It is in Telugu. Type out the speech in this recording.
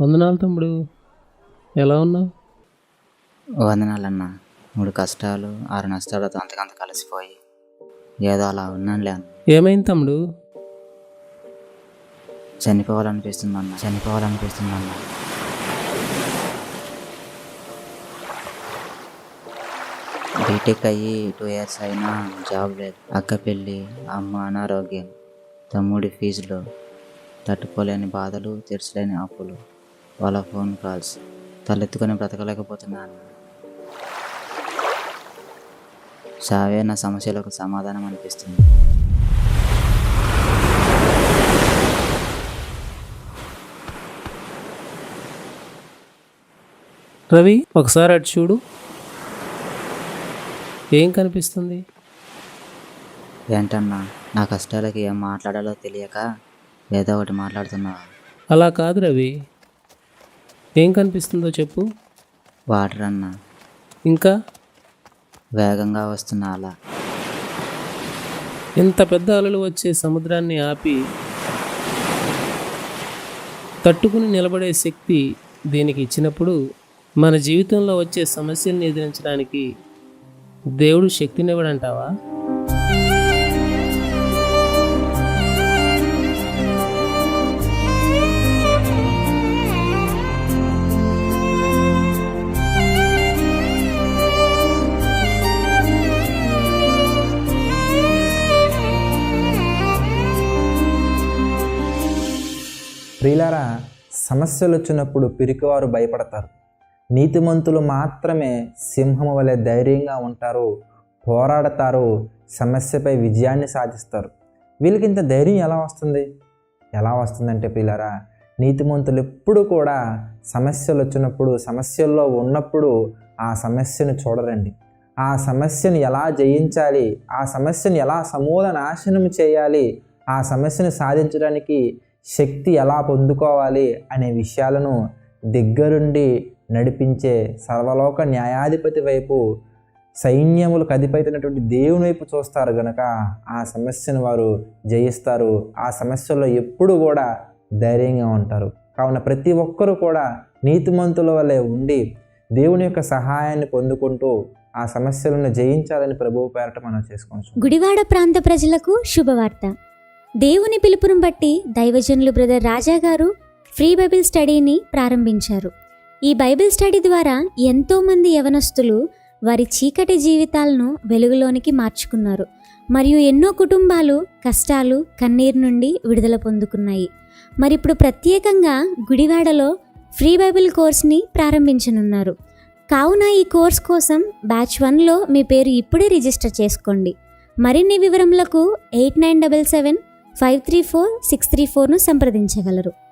వందనాలు తమ్ముడు. ఎలా ఉన్నావు? వందనాలన్న. మూడు కష్టాలు ఆరు నష్టాలతో అంతకంత కలిసిపోయి ఏదో అలా ఉన్నానులే అన్న. ఏమైంది తమ్ముడు? చనిపోవాలనిపిస్తుందన్న. చనిపోవాలనిపిస్తుందన్న. బీటెక్ అయ్యి టూ ఇయర్స్ అయినా జాబ్ లేదు. అక్క పెళ్ళి అమ్మ అనారోగ్యం. తమ్ముడి ఫీజులు. తట్టుకోలేని బాధలు తీర్చలేని అప్పులు. వాళ్ళ ఫోన్ కాల్స్. తలెత్తుకొని బ్రతకలేకపోతున్నాను. సావే నా సమస్యలకు సమాధానం అనిపిస్తుంది. రవి ఒకసారి అటు చూడు. ఏం కనిపిస్తుంది? ఏంటన్నా నా కష్టాలకి ఏం మాట్లాడాలో తెలియక ఏదో ఒకటి మాట్లాడుతున్నావా? అలా కాదు రవి. ఏం కనిపిస్తుందో చెప్పు. వాటర్ అన్న. ఇంకా? వేగంగా వస్తున్న అలా. ఇంత పెద్ద అలలు వచ్చే సముద్రాన్ని ఆపి తట్టుకుని నిలబడే శక్తి దీనికి ఇచ్చినప్పుడు మన జీవితంలో వచ్చే సమస్యల్ని ఎదిరించడానికి దేవుడు శక్తినివ్వడంటావా? ప్రియులారా సమస్యలు వచ్చినప్పుడు పిరికివారు భయపడతారు. నీతిమంతులు మాత్రమే సింహము వలె ధైర్యంగా ఉంటారు పోరాడతారు సమస్యపై విజయాన్ని సాధిస్తారు. వీళ్ళకి ఇంత ధైర్యం ఎలా వస్తుంది? ఎలా వస్తుందంటే పిల్లరా నీతిమంతులు ఎప్పుడు కూడా సమస్యలు వచ్చినప్పుడు సమస్యల్లో ఉన్నప్పుడు ఆ సమస్యను చూడరండి. ఆ సమస్యను ఎలా జయించాలి ఆ సమస్యను ఎలా సమూల నాశనం చేయాలి ఆ సమస్యను సాధించడానికి శక్తి ఎలా పొందుకోవాలి అనే విషయాలను దగ్గరుండి నడిపించే సర్వలోక న్యాయాధిపతి వైపు సైన్యములు కదిపైతున్నటువంటి దేవుని వైపు చూస్తారు గనక ఆ సమస్యను వారు జయిస్తారు. ఆ సమస్యల్లో ఎప్పుడు కూడా ధైర్యంగా ఉంటారు. కావున ప్రతి ఒక్కరూ కూడా నీతిమంతుల వలె ఉండి దేవుని యొక్క సహాయాన్ని పొందుకుంటూ ఆ సమస్యలను జయించాలని ప్రభువు పేరట మనం చేసుకోవచ్చు గుడివాడ ప్రాంత ప్రజలకు శుభవార్త. దేవుని పిలుపును బట్టి దైవజనులు బ్రదర్ రాజా గారు ఫ్రీ బైబిల్ స్టడీని ప్రారంభించారు. ఈ బైబిల్ స్టడీ ద్వారా ఎంతోమంది యవనస్తులు వారి చీకటి జీవితాలను వెలుగులోనికి మార్చుకున్నారు. మరియు ఎన్నో కుటుంబాలు కష్టాలు కన్నీరు నుండి విడుదల పొందుకున్నాయి. మరి ఇప్పుడు ప్రత్యేకంగా గుడివాడలో ఫ్రీ బైబిల్ కోర్స్ని ప్రారంభించనున్నారు. కావున ఈ కోర్స్ కోసం బ్యాచ్ వన్లో మీ పేరు ఇప్పుడే రిజిస్టర్ చేసుకోండి. మరిన్ని వివరములకు eight nine double seven five three four six three ఫోర్ను సంప్రదించగలరు.